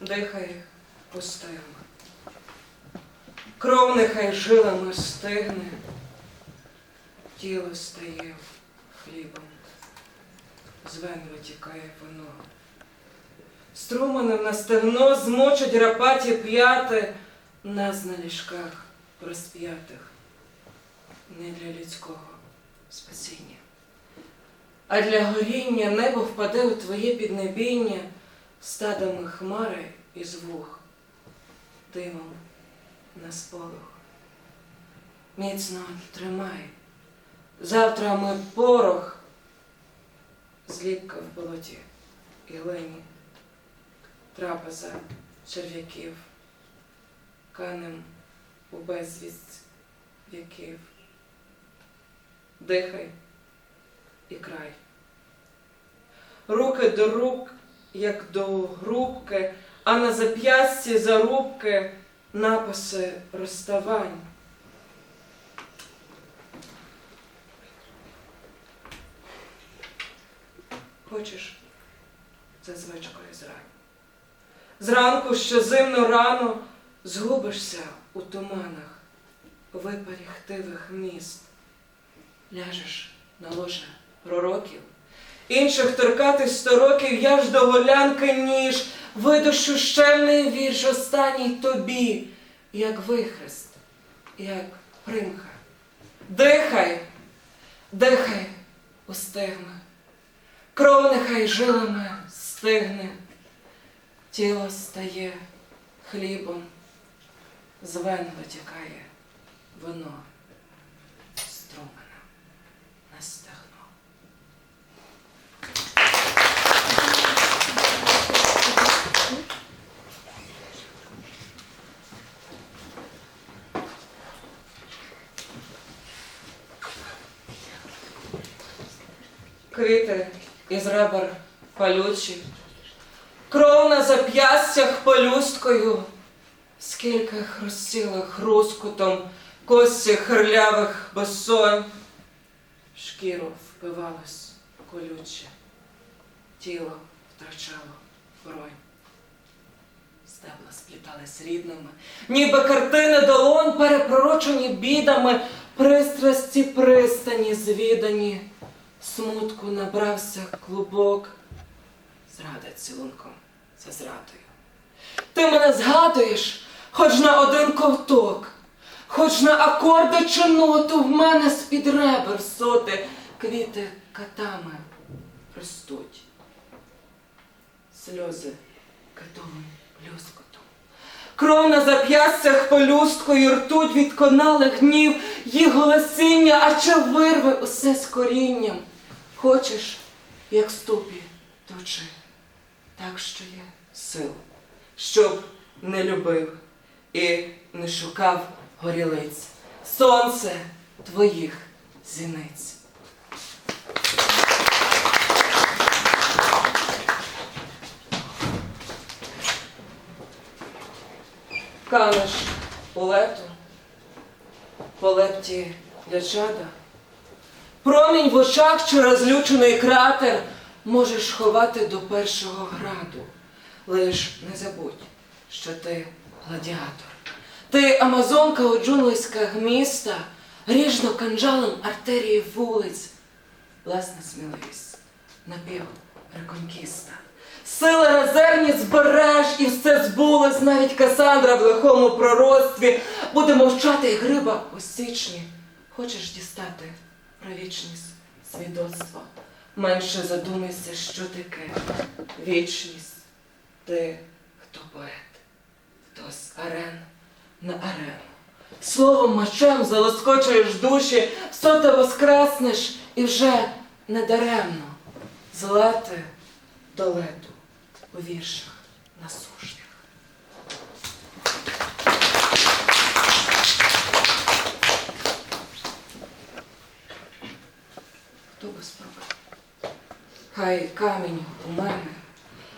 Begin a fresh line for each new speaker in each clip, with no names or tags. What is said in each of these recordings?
дихає пустими. Кров нехай жилами стигне, тіло стає хлібом, з вен витікає воно. Струменем на стегно змочать рапаті п'яти нас на ліжках розп'ятих, не для людського спасіння. А для горіння небо впаде у твоє піднебіння стадами хмари і звук, димом на сполох. Міцно тримай. Завтра ми порох, зліпка в болоті і лені, трапеза черв'яків, канем у безвість віків. Дихай і край. Руки до рук, як до грубки, а на зап'ясті зарубки написи розставань. Хочеш за звичкою зрань. Зранку, що зимно рано, згубишся у туманах випарі хтивих міст. Ляжеш на ложе пророків, інших торкатись сто років, я ж до голянки ніж, видушу щельний вірш останній тобі, як вихрест, як примха. Дихай, дихай, устигне, кров нехай жилами стигне, тіло стає хлібом, з вен витікає воно струмена на Квіти із ребер палючі, кров на зап'ястях пелюсткою, скільки хрустілих хрускутом кості хирлявих безсонь, шкіру впивалось колюче, тіло втрачало бронь. Стебла сплітались рідними, ніби картини долонь, перепророчені бідами, пристрасті пристані звідані, смутку набрався клубок, зрада цілунком за зрадою. Ти мене згадуєш, хоч на один ковток, хоч на акорди чи ноту в мене з-під ребер соти квіти катами ростуть. Сльози китовим плюскотом. Кров на зап'ястях пелюсткою ртуть від коналих гнів, їх голосіння, а чи вирве усе з корінням. Хочеш, як ступі, точи, так що є сил, щоб не любив і не шукав горілиць. Сонце твоїх зіниць. Канеш у лету, по для чада. Промінь в очах чи розлючений кратер можеш ховати до першого граду. Лиш не забудь, що ти гладіатор. Ти амазонка у джунглиськах міста, ріжно канджалом артерії вулиць. Власна сміливість, напів реконкіста. Сили резервні збереш, і все збулось, навіть Касандра в лихому пророцтві буде мовчати і гриба у січні. Хочеш дістати про вічність свідоцтво? Менше задумайся, що таке вічність. Ти хто поет, хто з арен на арену. Словом мечем залоскочуєш душі, соте воскреснеш і вже недаремно злати до лету у віршах насушних. Хто би спробував? Хай камінь у мене.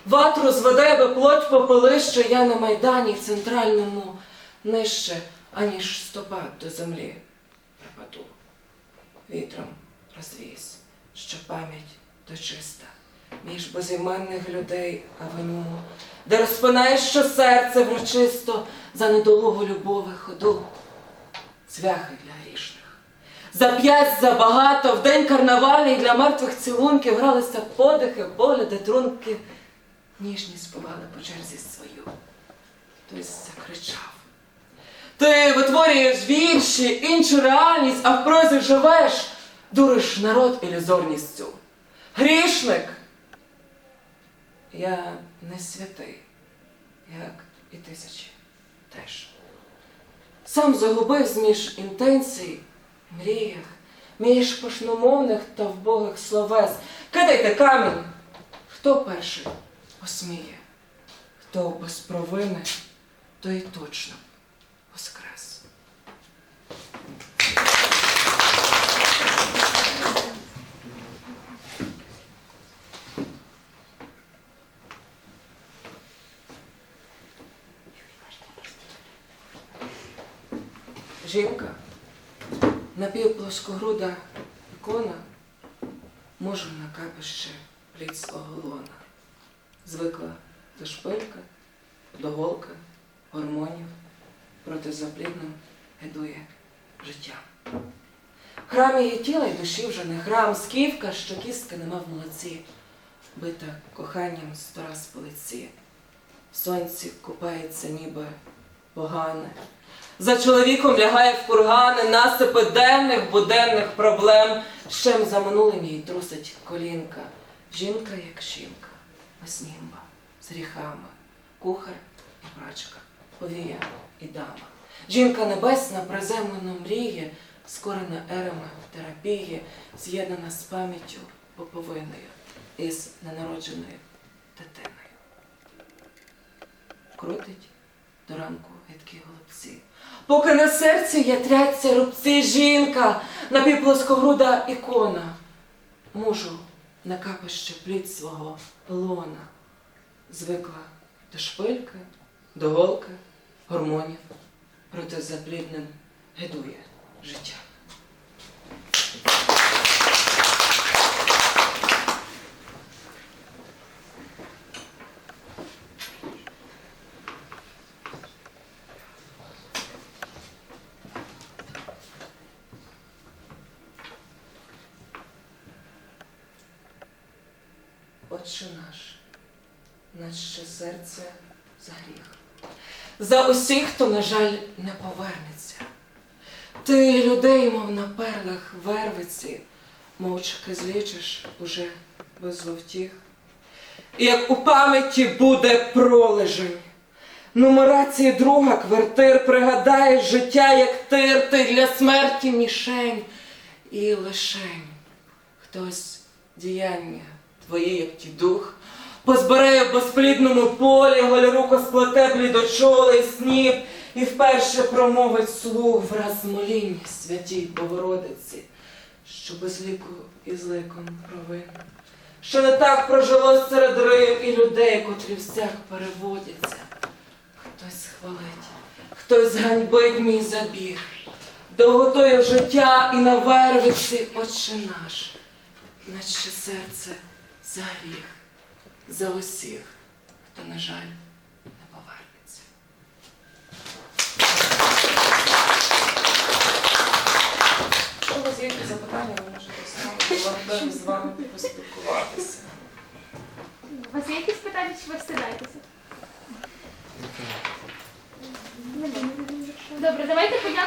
Ватру зведе би плоть попелище, я на майдані центральному нижче, аніж стопа до землі припаду. Вітром розвіюсь, що пам'ять то чиста, між безіменних людей авеню, де розпинаєш що серце врочисто за недолугу любови ходу, цвяхи для грішних. За п'ять забагато, в день карнавальний для мертвих цілунків гралися подихи, погляди, трунки, ніжні співали по черзі свою. Хтось закричав. Ти витворюєш вірші, іншу реальність, а в прозі живеш, дуриш народ ілюзорністю. Грішник. Я не святий, як і тисячі теж. Сам загубив зміж інтенцій, мріях, між пошномовних та вбогих словес. Кидайте камінь. Хто перший посміє, хто без провини, той точно воскрес. Жінка, напівплоскогруда ікона, може на капище плід свого лона. Звикла до шпилька, до голка, гормонів, проти заплідним гидує життя. Храм її тіла й душі вже не храм, сківка, що кістки нема в молоці, бита коханням сто раз по лиці. В сонці купається ніби погане. За чоловіком лягає в кургани насипи денних буденних проблем. Щем за минулим їй трусить колінка. Жінка як жінка, без німба, з гріхами, кухар і прачка, повія і дама. Жінка небесна приземлено мріє, скорена ерами терапії, з'єднана з пам'яттю поповиною із ненародженою дитиною. Крутить до ранку гидкі голубці. Поки на серці ятряться рубці жінка, напівплоскогруда ікона. Мужу на капище плід свого лона. Звикла до шпильки, до голки, гормонів, проте заплідним гидує життя. Отче наш, наче серце за гріх. За усіх, хто, на жаль, не повернеться. Ти людей, мов на перлах вервиці, мовчки злічиш уже без зловтіх. Як у пам'яті буде пролежень, нумерації друга квартир пригадаєш життя, як тир, ти для смерті мішень і лишень. Хтось діяння твої, як ті дух, позбирає в безплідному полі, голіруко сплете блідочолий сніп, і вперше промовить слух враз моління святій Богородиці, що без ліку і зликом провин, що не так прожило серед рив і людей, котрі всяк переводяться. Хтось хвалить, хтось ганьбить мій забіг, довготою життя і на вервиці Отче наш, наче серце за гріх, за усіх, хто, на жаль, не повернеться. Якщо у вас є якісь запитання, ви можете з вами поспілкуватися.
У вас є якісь питання, чи ви встидаєтеся? Добре, давайте подякуємо.